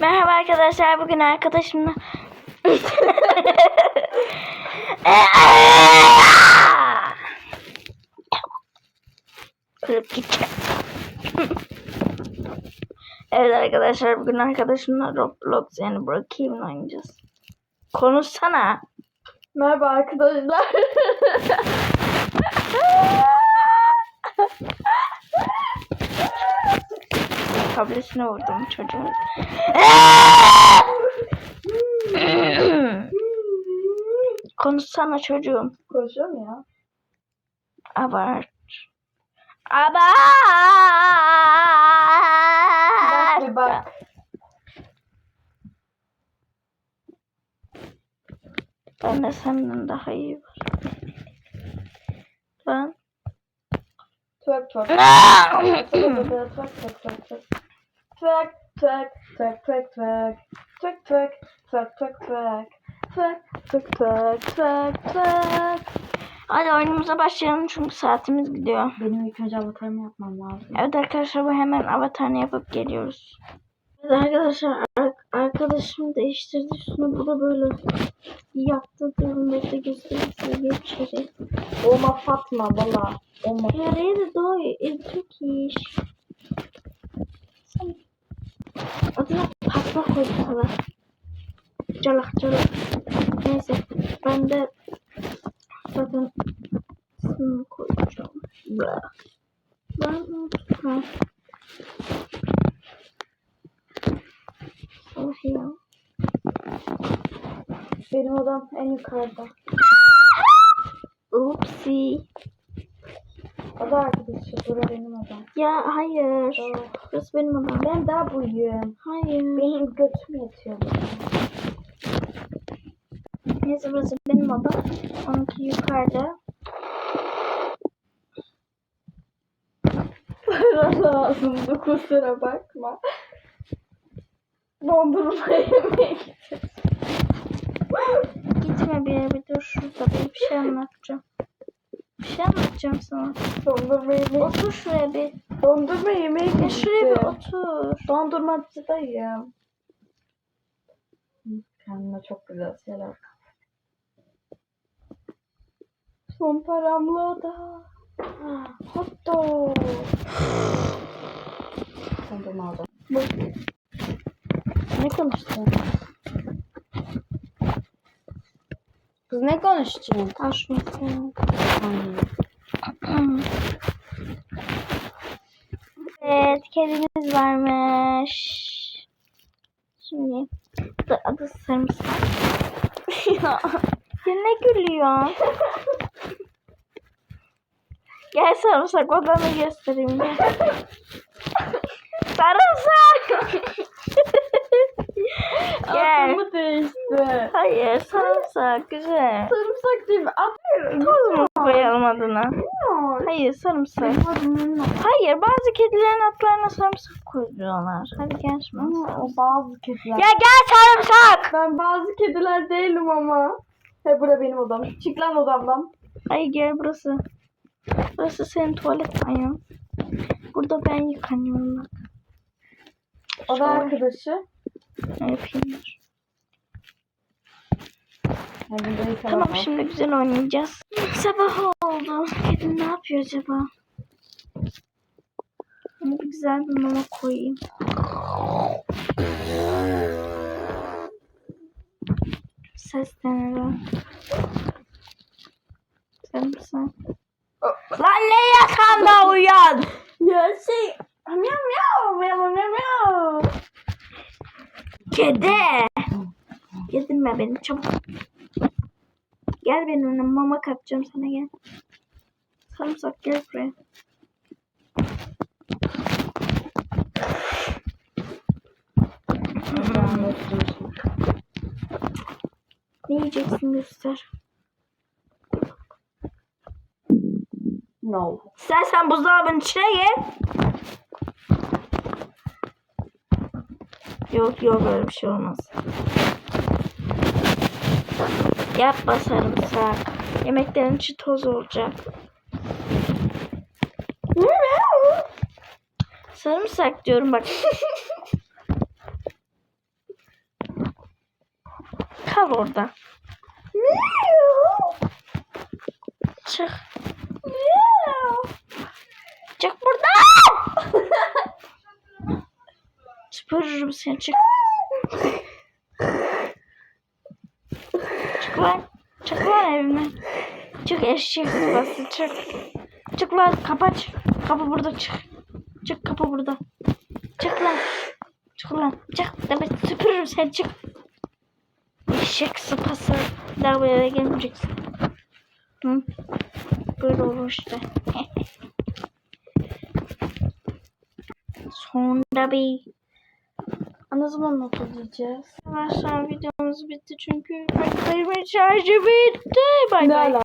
Merhaba arkadaşlar. Bugün arkadaşımla Kırıp evet arkadaşlar bugün arkadaşımla Roblox yani Brookhaven oynayacağız. Konuşsana. Merhaba arkadaşlar. Tabletine vurdum çocuğun. Konuşsana çocuğum. Konuşuyorum ya. Abart. Bak bir Abart. bak. Ben de senden daha iyi var. Lan. Twerk twerk. Twerk twerk twerk twerk. Twerk twerk twerk twerk twerk. Twerk twerk twerk twerk twerk. Twerk twerk twerk twerk twerk. Hadi oyunumuza başlayalım çünkü saatimiz gidiyor. Benim ilk önce avatarımı yapmam lazım. Evet arkadaşlar bu hemen avatarını yapıp geliyoruz. Evet arkadaşlar ar- arkadaşım değiştirdi üstünü bu da böyle yaptı bekle göstereyim size geçeri. Olma Fatma valla. Olma. Yaraya da doğru e, çok iyi iş. Sen adına patla koydular. Calak calak. Neyse ben de zaten ismini koyacağım. Ben unutma. Oh ya. Benim odam en yukarıda. Upsi. O da arkadaşı. Bura benim odam. Ya hayır. Oh. Burası benim odam. Ben daha buyum. Hayır. Benim götüm yatıyor. Neyse burası benim odam. Onunki yukarıda. Para lazımdı kusura bakma. Dondurma yemeği. Gitme bir yere dur şurada bir şey anlatacağım. Bir şey anlatacağım sana. Dondurma yemeği. Otur şuraya bir. Dondurma yemeği Ya şuraya bir gitti. otur. Dondurmacıdayım. Kendime çok güzel şeyler Son paramla da. Hot dog. Dondurma aldım. Ne konuştun? Kız ne şunu sen. Evet kedimiz varmış. Şimdi adı, adı sarımsak. ya, ya ne gülüyor? Gel sarımsak odanı göstereyim gel. sarımsak! gel. Değişti. Hayır sarımsak güzel. Sarımsak değil mi? Atıyorum. Toz mu koyalım adına? Hayır sarımsak. Hayır bazı kedilerin atlarına sarımsak koyuyorlar. Hadi gel şimdi. O bazı kediler. Ya gel sarımsak. Ben bazı kediler değilim ama. He bura benim odam. Çık lan odamdan. Hayır gel burası. Burası senin tuvalet banyon. Burada ben yıkanıyorum bak. O da arkadaşı. Ne yapayım? Tamam şimdi güzel oynayacağız. Sabah oldu. Kedi ne yapıyor acaba? Bir güzel bir mama koyayım. Seslenelim. Sarımsak. Lan ne yatağında uyan? Ya şey. Miyav miyav miyav miyav miyav. Kedi. Yedirme beni çabuk. Gel benimle mama katacağım sana gel. Sarımsak gel buraya. Ne yiyeceksin göster. No. Sen sen buzdolabının içine gel. Yok yok öyle bir şey olmaz. Yapma sarımsak. Yemeklerin içi toz olacak. Sarımsak diyorum bak. kal orada. Çık. Çık buradan. Süpürürüm seni çık. Çık lan. Çık lan evime. Çık eşek sıpası çık. Çık lan kapı aç. Kapı burada çık. Çık kapı burada. Çık lan. Çık lan. Çık. Demek süpürürüm seni çık. Eşek sıpası. Daha bu eve gelmeyeceksin. Hı? Böyle olur işte. Sonra bir Ne zaman not ödeyeceğiz? Arkadaşlar videomuz bitti çünkü arkadaşımın şarjı bitti. Bay bay.